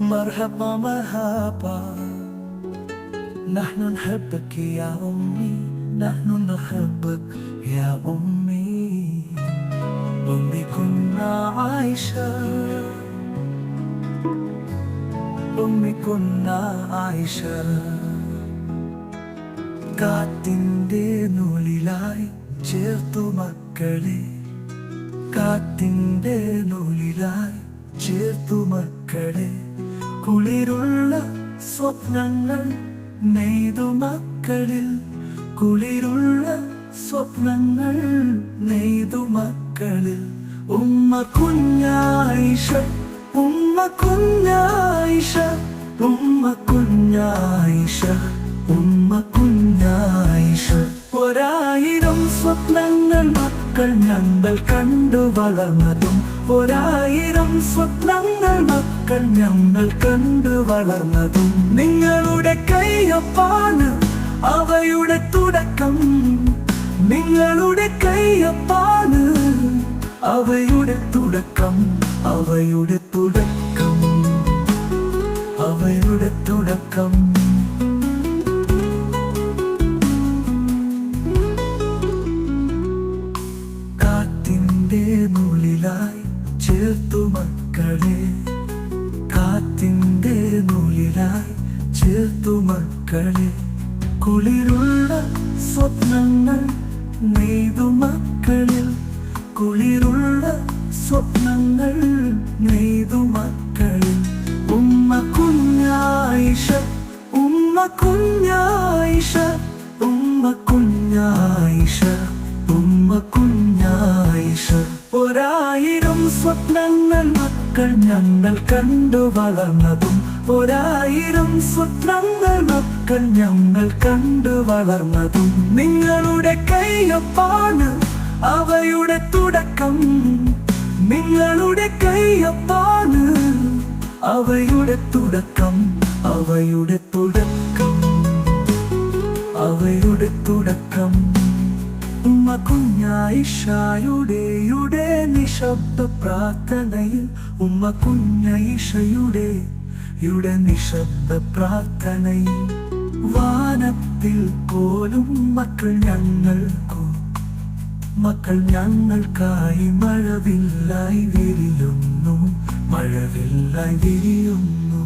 مرحبا مرحبا نحن نحبك يا أمي نحن نحبك يا أمي أمي كنا عايشة أمي كنا عايشة കാറ്റിൻ്റെ നൂലിലായി ചേർത്തു മക്കളെ കാറ്റിൻ്റെ നൂലിലായി ചേർത്തു മക്കളെ കുളിരുള്ള സ്വപ്നങ്ങൾ നെയ്തു മക്കളിൽ. കുളിരുള്ള സ്വപ്നങ്ങൾ നെയ്തു മക്കളിൽ. ഉമ്മ കുഞ്ഞായിഷ ഉമ്മ കുഞ്ഞായിഷ ഉമ്മ കുഞ്ഞായിഷ ഉമ്മ കുഞ്ഞായിഷ. ഒരായിരം സ്വപ്നങ്ങൾ മക്കൾ ഞങ്ങൾ കണ്ടു വളർന്നതും ഒരായിരം സ്വപ്നങ്ങൾ മക്കൾ ഞങ്ങൾ കണ്ടു വളർന്നതും നിങ്ങളുടെ കയ്യൊപ്പാണ് അവയുടെ തുടക്കം. നിങ്ങളുടെ കയ്യൊപ്പാണ് അവയുടെ തുടക്കം. അവയുടെ തുടക്കം. അവയുടെ തുടക്കം. മക്കളെ കാത്തിന്റെ നൂലിലായി ചേർത്തു മക്കളെ. കുളിരുള്ള സ്വപ്നങ്ങൾ നെയ്തു മക്കളിൽ. കുളിരുള്ള സ്വപ്നങ്ങൾ നെയ്തു മക്കളിൽ. ഉമ്മ കുഞ്ഞായിഷ ഉമ്മ കുഞ്ഞായിഷ ഉമ്മ കുഞ്ഞായിഷ സ്വപ്നങ്ങൾ മക്കൾ ഞങ്ങൾ കണ്ടു വളർന്നതും ഒരായിരം സ്വപ്നങ്ങൾ മക്കൾ ഞങ്ങൾ കണ്ടു വളർന്നതും. നിങ്ങളുടെ കയ്യൊപ്പാണ് അവയുടെ തുടക്കം. നിങ്ങളുടെ കയ്യൊപ്പാണ് അവയുടെ തുടക്കം. അവയുടെ തുടക്കം. അവയുടെ തുടക്കം. കുഞ്ഞായിഷയുടെ യുടെ നിശബ്ദ പ്രാർത്ഥനയിൽ ഉമ്മ കുഞ്ഞായിഷയുടെ യുടെ നിശബ്ദ പ്രാർത്ഥനയിൽ വാനത്തിൽ പോലും മക്കൾ ഞങ്ങൾക്കു മക്കൾ ഞങ്ങൾക്കായി മഴവില്ലായി വിരിയുന്നു മഴവില്ലായി വിരിയുന്നു.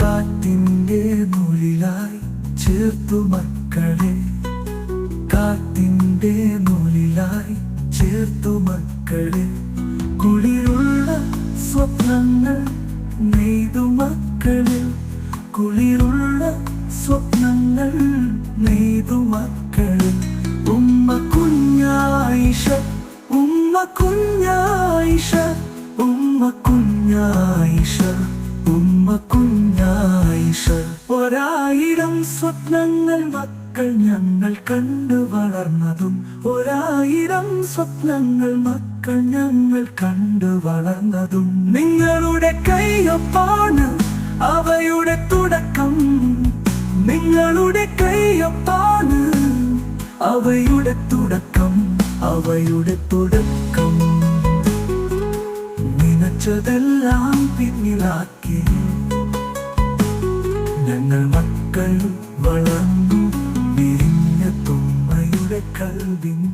കാറ്റിന്റെ നൂലിലായി ചേർത്തു മക്കളെ മക്കളെ കുളിരുള്ള സ്വപ്നങ്ങൾ നെയ്തു മക്കളിൽ കുളിരുള്ള സ്വപ്നങ്ങൾ നെയ്തു മക്കളിൽ ഉമ്മ കുഞ്ഞായിഷ ഉമ്മ കുഞ്ഞായിഷ ഉമ്മ കുഞ്ഞായിഷ ഉമ്മ കുഞ്ഞായിഷ. ഒരായിരം സ്വപ്നങ്ങൾ മക്കൾ ഞങ്ങൾ കണ്ടു വളർന്നതും ഒരായിരം സ്വപ്നങ്ങൾ മക്കൾ ഞങ്ങൾ കണ്ടു വളർന്നതും. നിങ്ങളുടെ കൈയൊപ്പാണ് അവയുടെ തുടക്കം. നിങ്ങളുടെ കൈയൊപ്പാണ് അവയുടെ തുടക്കം. അവയുടെ തുടക്കം. നിനച്ചതെല്ലാം പിന്നിലാക്കി ഞങ്ങൾ മക്കൾ വളർന്നു. கல்வின்